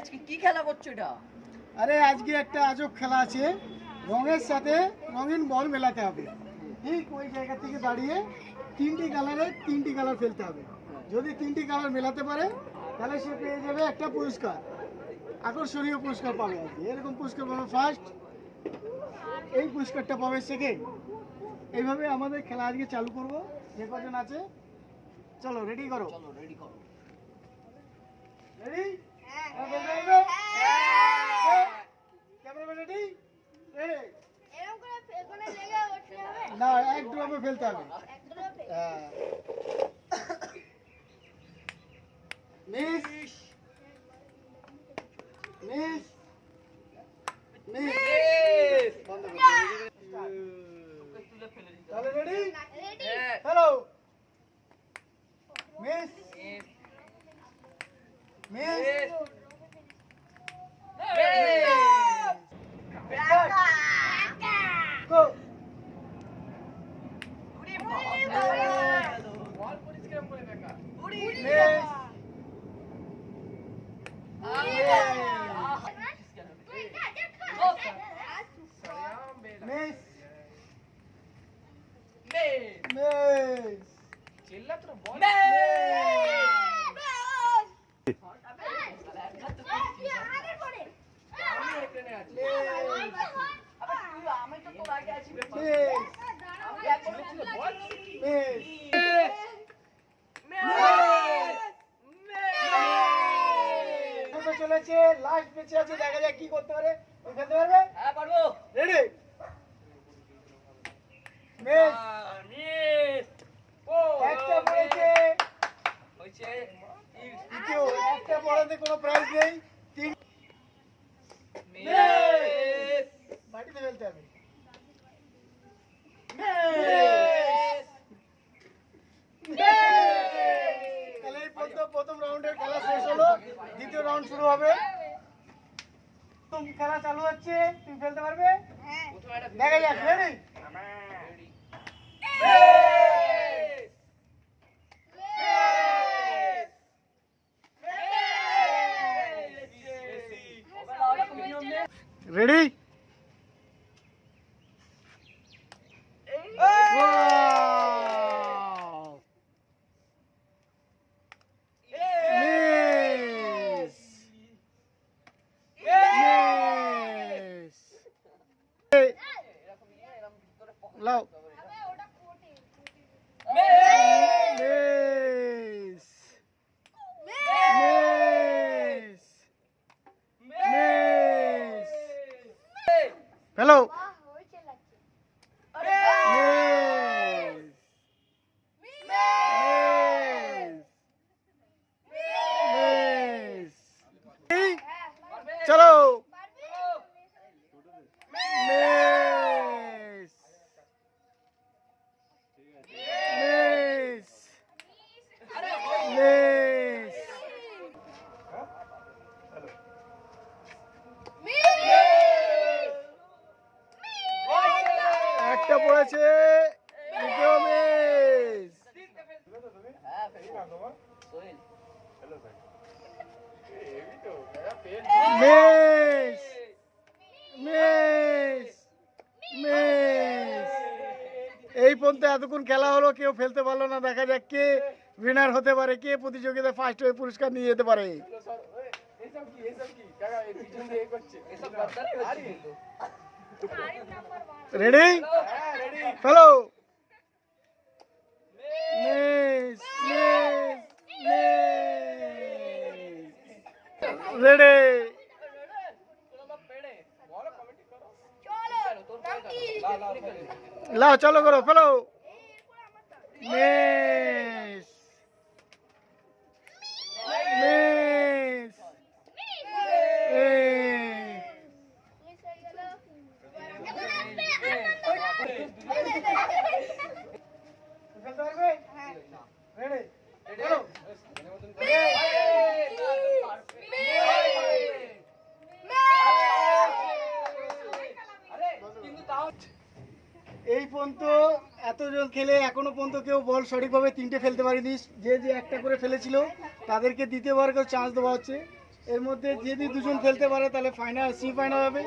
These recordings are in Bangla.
আজকে কি খেলা করছ এটা? আরে আজকে একটা আজব খেলা আছে। রঙের সাথে রঙিন বল মেলাতে হবে। ঠিক ওই জায়গা থেকে দাঁড়িয়ে তিনটি কালারে তিনটি কালার ফেলতে হবে। যদি তিনটি কালার মেলাতে পারে তাহলে সে পেয়ে যাবে একটা পুরস্কার। আকর্ষণীয় পুরস্কার পাবে আর কি। এরকম পুরস্কার পাবে ফার্স্ট এই পুরস্কারটা পাবে সেকেন্ড এইভাবে আমাদের খেলা আজকে চালু করব। যে কজন আছে। চলো রেডি করো। চলো রেডি করো। রেডি ক্যামেরাম্যান রেডি রেডি এরকম করে ফে- কোনো জায়গায় উঠতে হবে? না এক ড্রপে ফেলতে হবে। হ্যাঁ। মিস মিস মিস বন্ধ করো। তুলে ফেলে দিতে তাহলে রেডি রেডি হ্যাঁ হ্যালো মিস মিস গো বল পরিষ্কার করে দেখা মিস মিস মিস চিল্লা তোর বল আমি এখানে আছি আবে তুই আমি তো তোর আগে আছি বে পাগল। মিস আমি এক ছিল ছিল বল মিস খেলতে চলেছে লাস্ট বেঁচে আছে দেখা যাক কি করতে পারে। খেলতে পারবে? হ্যাঁ পারব। রেডি একটা পড়েছে। হইছে দ্বিতীয় একটা পড়াতে কোনো প্রাইজ নেই। তিন মাটিতে ফেলতে হবে তাহলে এই প্রথম প্রথম রাউন্ডের খেলা শেষ হলো দ্বিতীয় শুরু হবে? তুমি খেলা চালু হচ্ছে? তুমি ফেলতে পারবে? একটা দেখা যাক ready ready ready miss miss লাও miss miss miss hello miss miss miss চলো মিস মিস মিস একটা পড়েছে দ্বিতীয় মিস মিস! মিস! মিস! এই পর্যন্ত এতক্ষণ খেলা হলো কেউ ফেলতে পারল না দেখা যাক কে উইনার হতে পারে কে প্রতিযোগিতায় ফার্স্ট হয়ে পুরস্কার নিয়ে যেতে পারে। Ready hello miss miss miss ready. লাও চলো করো ফেলো। মিস মিস ফেলতে পারবে রেডি চলো এই পর্যন্ত এতজন খেলে এখনও পর্যন্ত কেউ বল সঠিকভাবে তিনটে ফেলতে পারেনি। যে যে একটা করে ফেলেছিল, তাদেরকে দ্বিতীয়বার কেউ চান্স দেওয়া হচ্ছে। এর মধ্যে যদি দুজন ফেলতে পারে, তাহলে ফাইনাল সি ফাইনাল হবে।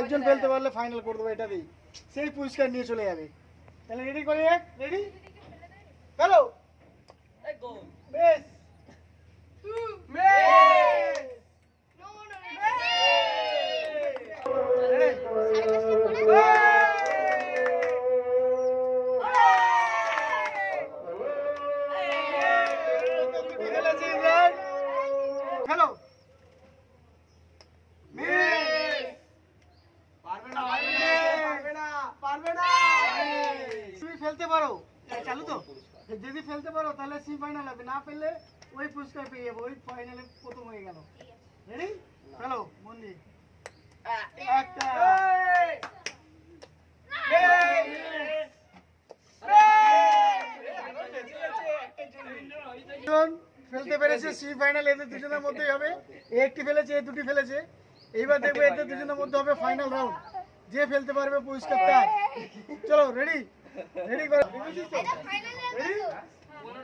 একজন ফেলতে পারলে ফাইনাল করে দেবো এটাতেই সেই পুরস্কার নিয়ে চলে যাবে। তাহলে রেডি করে? রেডি হ্যালো ফেলতে পারো। চালু তো? যদি ফেলতে পারো, তাহলে সি ফাইনাল হবে। না ফেললে ওই পুরস্কার পেয়ে যাব। ওই ফাইনালে প্রথম হয়ে গেল। রেডি ফেলো মন দিয়ে একটা এদের দুজনের মধ্যেই হবে। একটি ফেলেছে দুটি ফেলেছে। এইবার দেখব এদের দুজনের মধ্যে হবে ফাইনাল রাউন্ড যে ফেলতে পারবে পুরস্কার চলো রেডি রেডি করো এটা final রেডি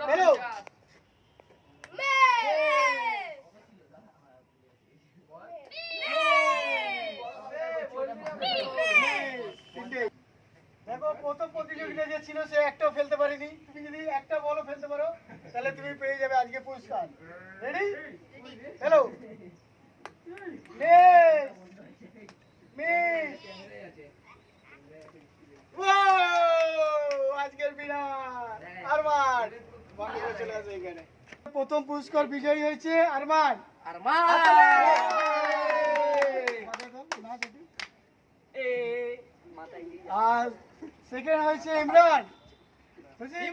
হ্যালো। দেখো প্রথম প্রতিযোগিতা যে ছিল সে একটাও ফেলতে পারেনি তুমি যদি একটা বলও ফেলতে পারো তাহলে তুমি পেয়ে যাবে আজকে পুরস্কার রেডি হ্যালো আজকের বিনার আরমান বাকিরা চলে আসবে এখানে প্রথম পুরস্কার বিজয়ী হয়েছে আরমান। আর সেকেন্ড হয়েছে ইমরান। বুঝলি?